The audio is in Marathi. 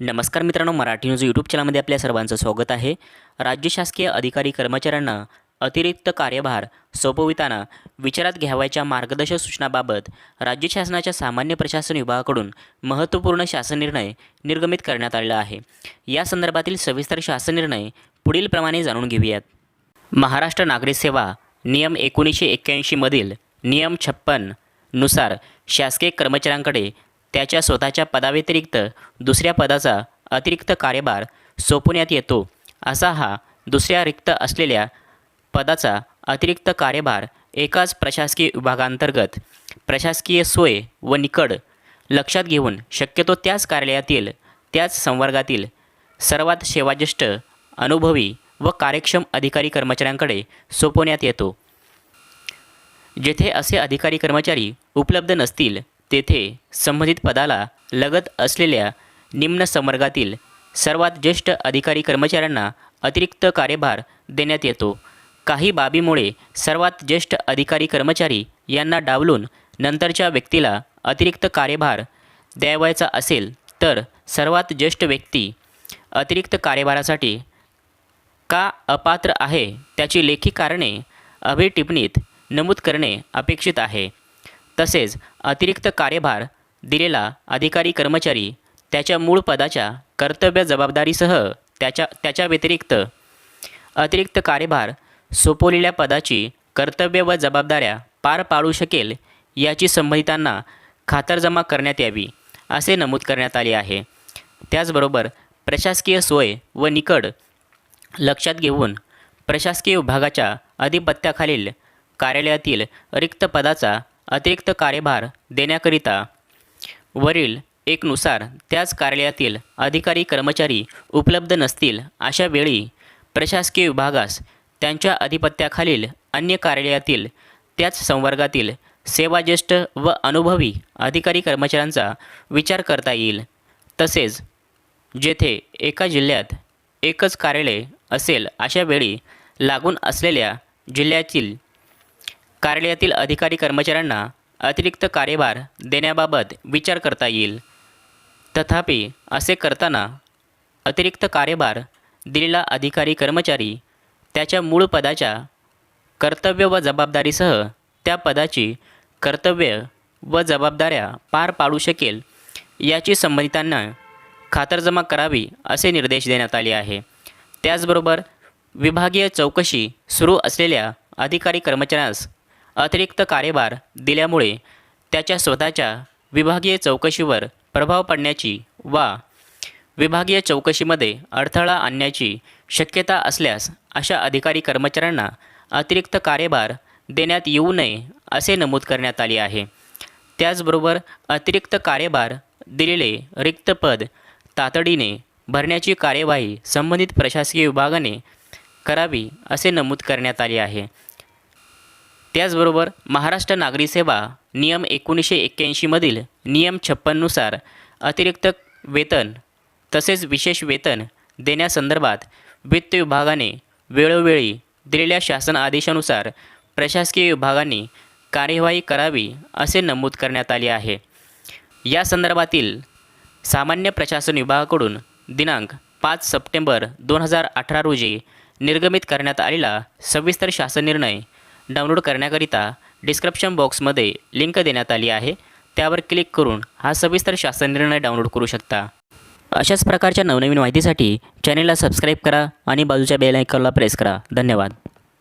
नमस्कार मित्रांनो मराठी न्यूज यूट्यूब चॅनलमध्ये आपल्या सर्वांचं स्वागत आहे. राज्य शासकीय अधिकारी कर्मचाऱ्यांना अतिरिक्त कार्यभार सोपविताना विचारात घ्यावयाच्या मार्गदर्शक सूचनाबाबत राज्य शासनाच्या सामान्य प्रशासन विभागाकडून महत्त्वपूर्ण शासन निर्णय निर्गमित करण्यात आलेला आहे. या संदर्भातील सविस्तर शासन निर्णय पुढीलप्रमाणे जाणून घेऊयात. महाराष्ट्र नागरी सेवा नियम एकोणीसशे एक्क्याऐंशीमधील नियम छप्पननुसार शासकीय कर्मचाऱ्यांकडे त्याच्या स्वतःच्या पदाव्यतिरिक्त दुसऱ्या पदाचा अतिरिक्त कार्यभार सोपवण्यात येतो. असा हा दुसऱ्या रिक्त असलेल्या पदाचा अतिरिक्त कार्यभार एकाच प्रशासकीय विभागांतर्गत प्रशासकीय सोय व निकड लक्षात घेऊन शक्यतो त्याच कार्यालयातील त्याच संवर्गातील सर्वात सेवाज्येष्ठ अनुभवी व कार्यक्षम अधिकारी कर्मचाऱ्यांकडे सोपवण्यात येतो. जेथे असे अधिकारी कर्मचारी उपलब्ध नसतील तेथे संबंधित पदाला लगत असलेल्या निम्न संवर्गातील सर्वात ज्येष्ठ अधिकारी कर्मचाऱ्यांना अतिरिक्त कार्यभार देण्यात येतो. काही बाबीमुळे सर्वात ज्येष्ठ अधिकारी कर्मचारी यांना डावलून नंतरच्या व्यक्तीला अतिरिक्त कार्यभार द्यावयाचा असेल तर सर्वात ज्येष्ठ व्यक्ती अतिरिक्त कार्यभारासाठी का अपात्र आहे त्याची लेखी कारणे अभिटिपणीत नमूद करणे अपेक्षित आहे. तसेच अतिरिक्त कार्यभार दिलेला अधिकारी कर्मचारी त्याच्या मूळ पदाच्या कर्तव्य जबाबदारीसह त्याच्या त्याच्या व्यतिरिक्त अतिरिक्त कार्यभार सोपवलेल्या पदाची कर्तव्य व जबाबदाऱ्या पार पाडू शकेल याची संबंधितांना खातरजमा करण्यात यावी असे नमूद करण्यात आले आहे. त्याचबरोबर प्रशासकीय सोय व निकड लक्षात घेऊन प्रशासकीय विभागाच्या अधिपत्याखालील कार्यालयातील रिक्त पदाचा अतिरिक्त कार्यभार देण्याकरिता वरील एकनुसार त्याच कार्यालयातील अधिकारी कर्मचारी उपलब्ध नसतील अशा वेळी प्रशासकीय विभागास त्यांच्या अधिपत्याखालील अन्य कार्यालयातील त्याच संवर्गातील सेवाज्येष्ठ व अनुभवी अधिकारी कर्मचाऱ्यांचा विचार करता येईल. तसेच जेथे एका जिल्ह्यात एकच कार्यालय असेल अशा वेळी लागून असलेल्या जिल्ह्यातील कार्यालयातील अधिकारी कर्मचाऱ्यांना अतिरिक्त कार्यभार देण्याबाबत विचार करता येईल. तथापि असे करताना अतिरिक्त कार्यभार दिलेला अधिकारी कर्मचारी त्याच्या मूळ पदाच्या कर्तव्य व जबाबदारीसह त्या पदाची कर्तव्य व जबाबदाऱ्या पार पाडू शकेल याची संबंधितांना खातरजमा करावी असे निर्देश देण्यात आले आहे. त्याचबरोबर विभागीय चौकशी सुरू असलेल्या अधिकारी कर्मचाऱ्यास अतिरिक्त कार्यभार दिल्यामुळे त्याच्या स्वतःच्या विभागीय चौकशीवर प्रभाव पडण्याची वा विभागीय चौकशीमध्ये अडथळा आणण्याची शक्यता असल्यास अशा अधिकारी कर्मचाऱ्यांना अतिरिक्त कार्यभार देण्यात येऊ नये असे नमूद करण्यात आले आहे. त्याचबरोबर अतिरिक्त कार्यभार दिलेले रिक्त पद तातडीने भरण्याची कार्यवाही संबंधित प्रशासकीय विभागाने करावी असे नमूद करण्यात आले आहे. त्याचबरोबर महाराष्ट्र नागरी सेवा नियम एकोणीसशे एक्क्याऐंशीमधील नियम छप्पननुसार अतिरिक्त वेतन तसेच विशेष वेतन देण्यासंदर्भात वित्त विभागाने वेळोवेळी दिलेल्या शासन आदेशानुसार प्रशासकीय विभागाने कार्यवाही करावी असे नमूद करण्यात आले आहे. या संदर्भातील सामान्य प्रशासन विभागाकडून दिनांक पाच सप्टेंबर दोन हजार अठरा रोजी निर्गमित करण्यात आलेला सविस्तर शासन निर्णय डाउनलोड करण्याकरिता डिस्क्रिप्शन बॉक्समध्ये लिंक देण्यात आली आहे. त्यावर क्लिक करून हा सविस्तर शासन निर्णय डाउनलोड करू शकता. अशाच प्रकारच्या नवनवीन माहितीसाठी चॅनेलला सबस्क्राईब करा आणि बाजूच्या बेल आयकॉनला प्रेस करा. धन्यवाद.